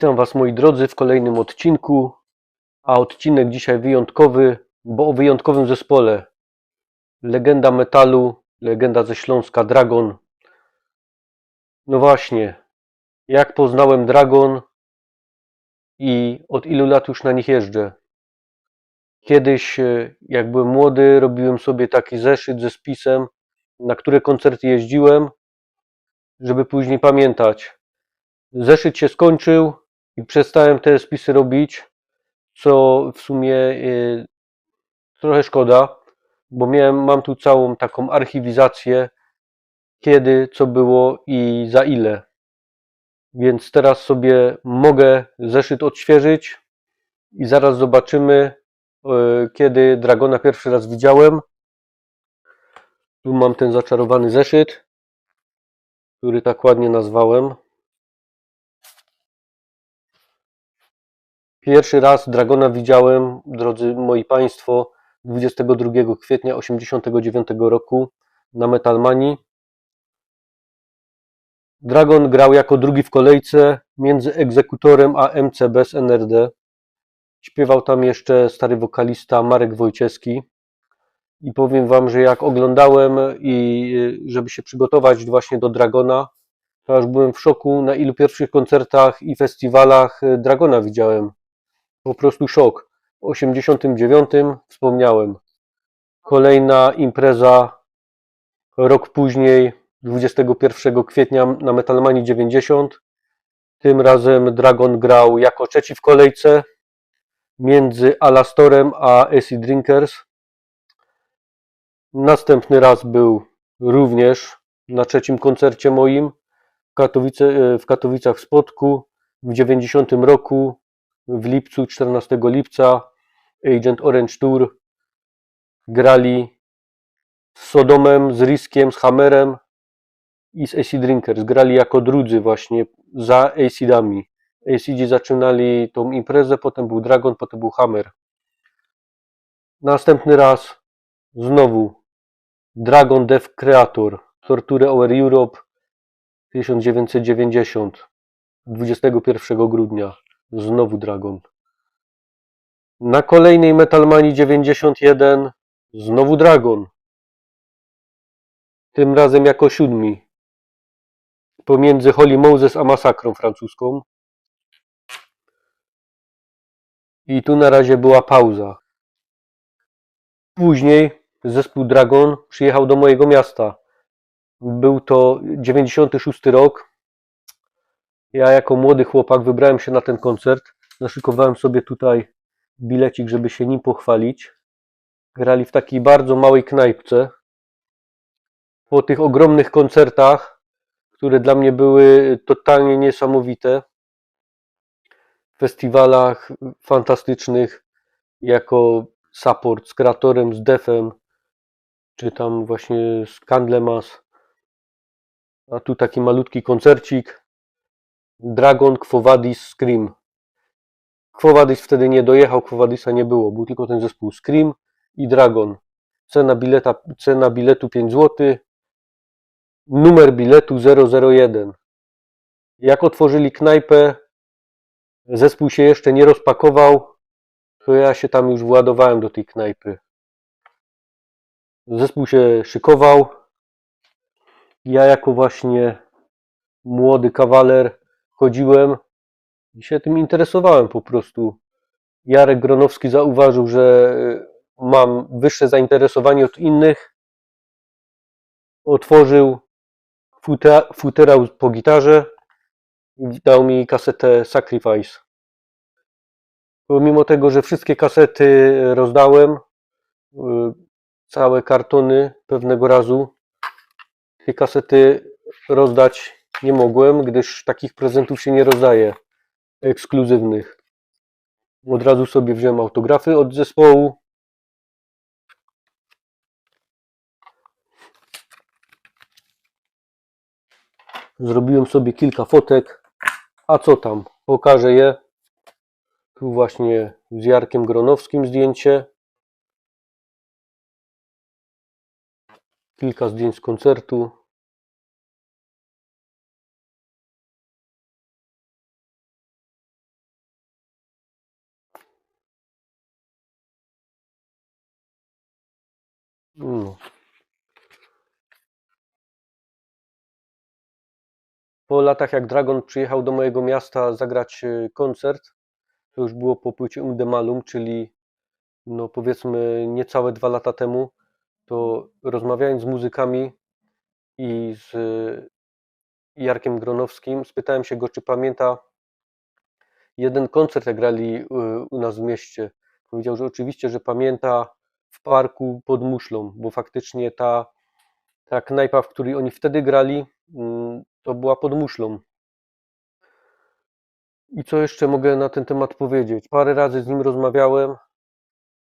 Witam Was moi drodzy w kolejnym odcinku, a odcinek dzisiaj wyjątkowy, bo o wyjątkowym zespole. Legenda metalu, legenda ze Śląska Dragon. No właśnie, jak poznałem Dragon i od ilu lat już na nich jeżdżę. Kiedyś, e, jak byłem młody, robiłem sobie taki zeszyt ze spisem, na które koncerty jeździłem, żeby później pamiętać. Zeszyt się skończył i przestałem te spisy robić, co w sumie e, trochę szkoda, bo miałem, mam tu całą taką archiwizację, kiedy, co było i za ile. Więc teraz sobie mogę zeszyt odświeżyć i zaraz zobaczymy, e, kiedy Dragona pierwszy raz widziałem. Tu mam ten zaczarowany zeszyt, który tak ładnie nazwałem. Pierwszy raz Dragona widziałem, drodzy moi Państwo, 22 kwietnia 1989 roku na Metalmanii. Dragon grał jako drugi w kolejce między egzekutorem a MCB z NRD. Śpiewał tam jeszcze stary wokalista Marek Wojciewski. I powiem Wam, że jak oglądałem i y, żeby się przygotować właśnie do Dragona, to aż byłem w szoku, na ilu pierwszych koncertach i festiwalach y, Dragona widziałem. Po prostu szok. W 89 wspomniałem. Kolejna impreza rok później, 21 kwietnia na Metalmanii 90. Tym razem Dragon grał jako trzeci w kolejce między Alastorem a AC Drinkers. Następny raz był również na trzecim koncercie moim w, Katowice, w Katowicach w Spodku w 90 roku w lipcu, 14 lipca Agent Orange Tour grali z Sodomem, z Riskiem, z Hammerem i z AC Drinkers. Grali jako drudzy właśnie za AC-dami. AC zaczynali tą imprezę, potem był Dragon, potem był Hammer. Następny raz znowu Dragon Death Creator, Torture Over Europe 1990, 21 grudnia. Znowu Dragon. Na kolejnej Metalmanii 91 znowu Dragon. Tym razem jako siódmi. Pomiędzy Holy Moses a Masakrą francuską. I tu na razie była pauza. Później zespół Dragon przyjechał do mojego miasta. Był to 96 rok. Ja jako młody chłopak wybrałem się na ten koncert. Zaszykowałem sobie tutaj bilecik, żeby się nim pochwalić. Grali w takiej bardzo małej knajpce. Po tych ogromnych koncertach, które dla mnie były totalnie niesamowite, festiwalach fantastycznych, jako support z Kreatorem, z Defem, czy tam właśnie z Candlemas. A tu taki malutki koncercik. Dragon Quo Scream. Quo wtedy nie dojechał, Quo nie było, był tylko ten zespół Scream i Dragon. Cena, bileta, cena biletu 5 zł, numer biletu 001. Jak otworzyli knajpę, zespół się jeszcze nie rozpakował, to ja się tam już władowałem do tej knajpy. Zespół się szykował. Ja jako właśnie młody kawaler chodziłem i się tym interesowałem po prostu. Jarek Gronowski zauważył, że mam wyższe zainteresowanie od innych. Otworzył futera, futerał po gitarze i dał mi kasetę Sacrifice. Pomimo tego, że wszystkie kasety rozdałem, całe kartony pewnego razu, te kasety rozdać nie mogłem, gdyż takich prezentów się nie rozdaje ekskluzywnych. Od razu sobie wziąłem autografy od zespołu. Zrobiłem sobie kilka fotek. A co tam? Pokażę je. Tu właśnie z Jarkiem Gronowskim zdjęcie. Kilka zdjęć z koncertu. Po latach, jak Dragon przyjechał do mojego miasta zagrać e, koncert, to już było po płycie Undemalum, czyli no powiedzmy niecałe dwa lata temu, to rozmawiając z muzykami i z e, Jarkiem Gronowskim, spytałem się go, czy pamięta jeden koncert, jak grali e, u nas w mieście. Powiedział, że oczywiście, że pamięta w parku pod Muszlą, bo faktycznie ta, ta knajpa, w której oni wtedy grali, mm, to była pod Muszlą. I co jeszcze mogę na ten temat powiedzieć? Parę razy z nim rozmawiałem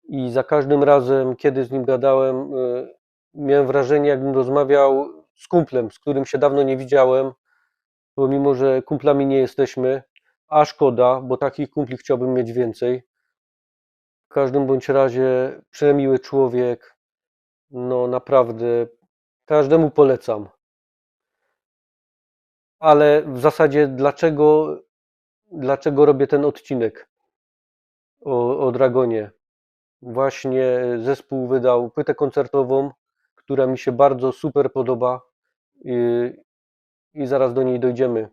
i za każdym razem, kiedy z nim gadałem, y, miałem wrażenie, jakbym rozmawiał z kumplem, z którym się dawno nie widziałem, pomimo że kumplami nie jesteśmy, a szkoda, bo takich kumpli chciałbym mieć więcej. W każdym bądź razie przemiły człowiek, no naprawdę każdemu polecam. Ale w zasadzie dlaczego, dlaczego robię ten odcinek o, o Dragonie? Właśnie zespół wydał płytę koncertową, która mi się bardzo super podoba i, i zaraz do niej dojdziemy.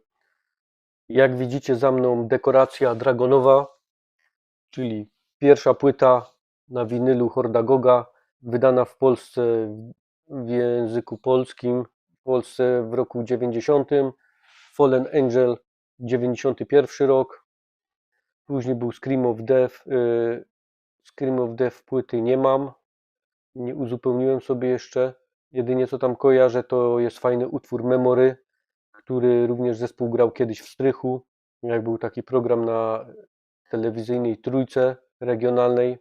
Jak widzicie za mną dekoracja dragonowa, czyli pierwsza płyta na winylu Hordagoga, wydana w Polsce w języku polskim, w Polsce w roku 90. Fallen Angel 91 rok. Później był Scream of Death. y, Scream of Death płyty nie mam. Nie uzupełniłem sobie jeszcze. Jedynie co tam kojarzę to jest fajny utwór Memory, który również zespół grał kiedyś w Strychu. Jak był taki program na telewizyjnej trójce regionalnej.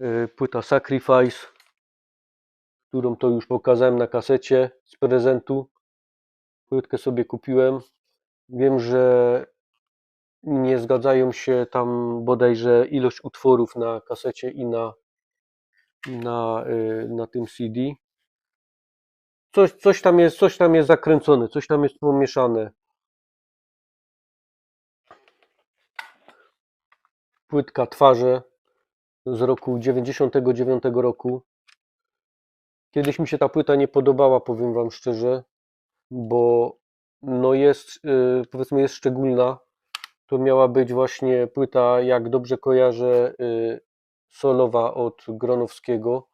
Y, Płyta Sacrifice, którą to już pokazałem na kasecie z prezentu. Płytkę sobie kupiłem. Wiem, że nie zgadzają się tam bodajże ilość utworów na kasecie i na, na, y, na tym CD. Coś, coś, tam jest, coś tam jest zakręcone, coś tam jest pomieszane. Płytka Twarze z roku 99 roku. Kiedyś mi się ta płyta nie podobała, powiem Wam szczerze, bo no jest, y, powiedzmy, jest szczególna. To miała być właśnie płyta, jak dobrze kojarzę, y, solowa od Gronowskiego,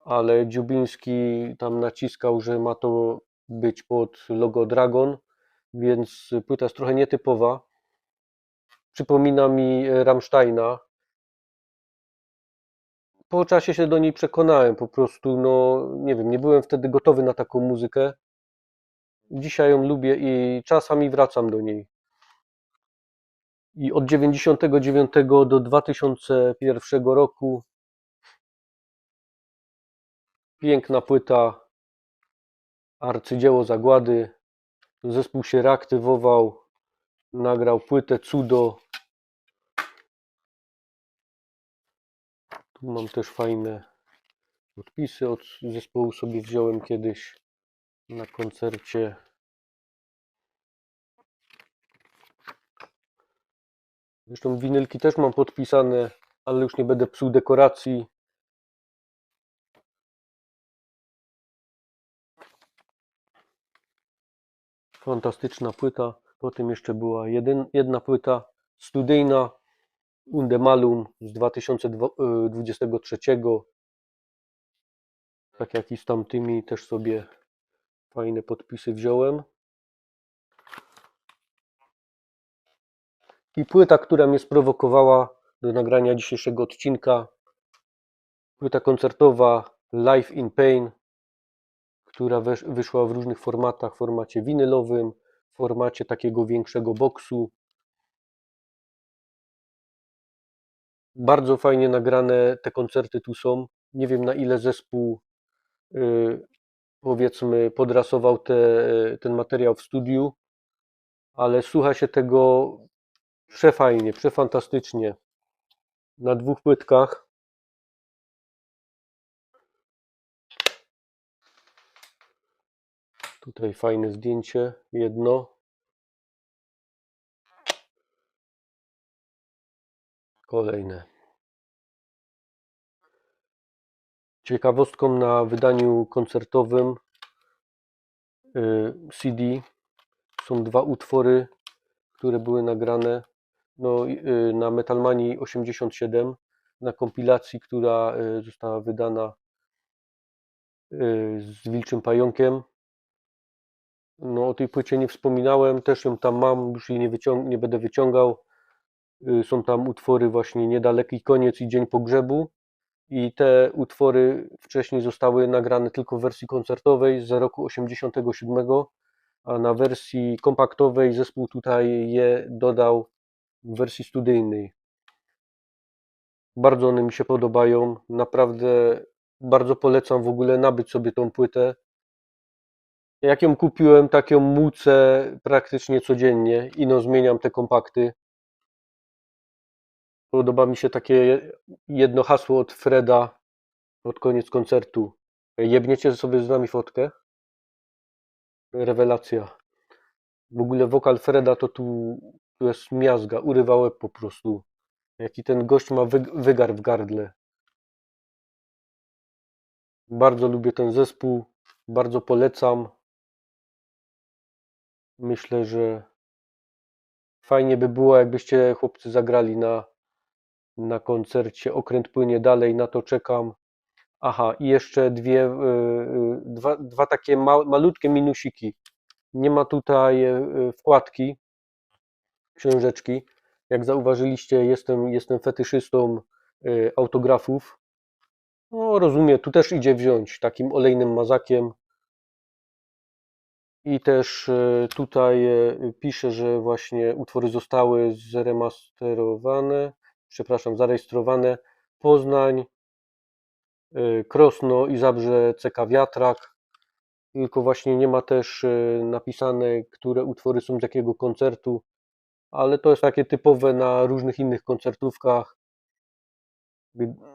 ale Dziubiński tam naciskał, że ma to być pod logo Dragon, więc płyta jest trochę nietypowa. Przypomina mi Rammsteina. Po czasie się do niej przekonałem, po prostu, no nie wiem, nie byłem wtedy gotowy na taką muzykę. Dzisiaj ją lubię i czasami wracam do niej. I od 99 do 2001 roku piękna płyta, arcydzieło zagłady. Zespół się reaktywował, nagrał płytę Cudo. Mam też fajne podpisy od zespołu sobie wziąłem kiedyś na koncercie. Zresztą winylki też mam podpisane, ale już nie będę psuł dekoracji. Fantastyczna płyta. Potem jeszcze była jeden, jedna płyta studyjna Undemalum z 2023. Tak jak i z tamtymi też sobie fajne podpisy wziąłem. I płyta, która mnie sprowokowała do nagrania dzisiejszego odcinka. Płyta koncertowa Live in Pain, która wyszła w różnych formatach, w formacie winylowym, w formacie takiego większego boksu. Bardzo fajnie nagrane te koncerty tu są. Nie wiem na ile zespół yy, powiedzmy podrasował te, ten materiał w studiu, ale słucha się tego przefajnie, przefantastycznie. Na dwóch płytkach. Tutaj fajne zdjęcie, jedno. Kolejne. Ciekawostką na wydaniu koncertowym y, CD są dwa utwory, które były nagrane no, y, na Metalmanii 87 na kompilacji, która y, została wydana z Wilczym Pająkiem. No, o tej płycie nie wspominałem, też ją tam mam, już jej nie, nie będę wyciągał. Y, Są tam utwory właśnie Niedaleki Koniec i Dzień Pogrzebu. I te utwory wcześniej zostały nagrane tylko w wersji koncertowej z roku 87, a na wersji kompaktowej zespół tutaj je dodał w wersji studyjnej. Bardzo one mi się podobają. Naprawdę bardzo polecam w ogóle nabyć sobie tą płytę. Jak ją kupiłem, tak ją mucę praktycznie codziennie i no zmieniam te kompakty. Podoba mi się takie jedno hasło od Freda pod koniec koncertu. Jebniecie sobie z nami fotkę? Rewelacja. W ogóle wokal Freda to tu, tu jest miazga, urywa łeb po prostu. Jaki ten gość ma wyg- wygar w gardle. Bardzo lubię ten zespół, bardzo polecam. Myślę, że fajnie by było, jakbyście chłopcy zagrali na, na koncercie. Okręt płynie dalej, na to czekam. Aha, i jeszcze dwie, y, y, dwa, dwa takie ma, malutkie minusiki. Nie ma tutaj y, wkładki, książeczki. Jak zauważyliście, jestem, jestem fetyszystą autografów. No, rozumiem, tu też idzie wziąć takim olejnym mazakiem. I też tutaj pisze, że właśnie utwory zostały zremasterowane, przepraszam, zarejestrowane. Poznań, y, Krosno i Zabrze CK Wiatrak. Tylko właśnie nie ma też y, napisane, które utwory są z jakiego koncertu, ale to jest takie typowe na różnych innych koncertówkach.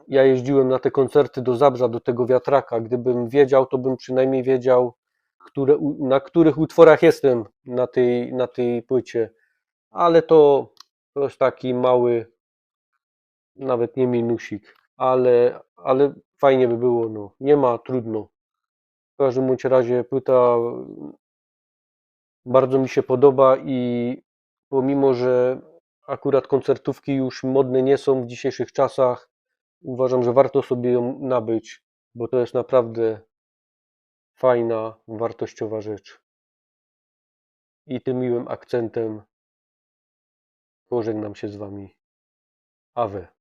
Ja jeździłem na te koncerty do Zabrza, do tego wiatraka. Gdybym wiedział, to bym przynajmniej wiedział, które, na których utworach jestem na tej, na tej płycie. Ale to, to jest taki mały, nawet nie minusik, ale, ale fajnie by było. No. Nie ma, trudno. W każdym bądź razie płyta bardzo mi się podoba i pomimo, że akurat koncertówki już modne nie są w dzisiejszych czasach, uważam, że warto sobie ją nabyć, bo to jest naprawdę fajna, wartościowa rzecz. I tym miłym akcentem pożegnam się z Wami. Awe.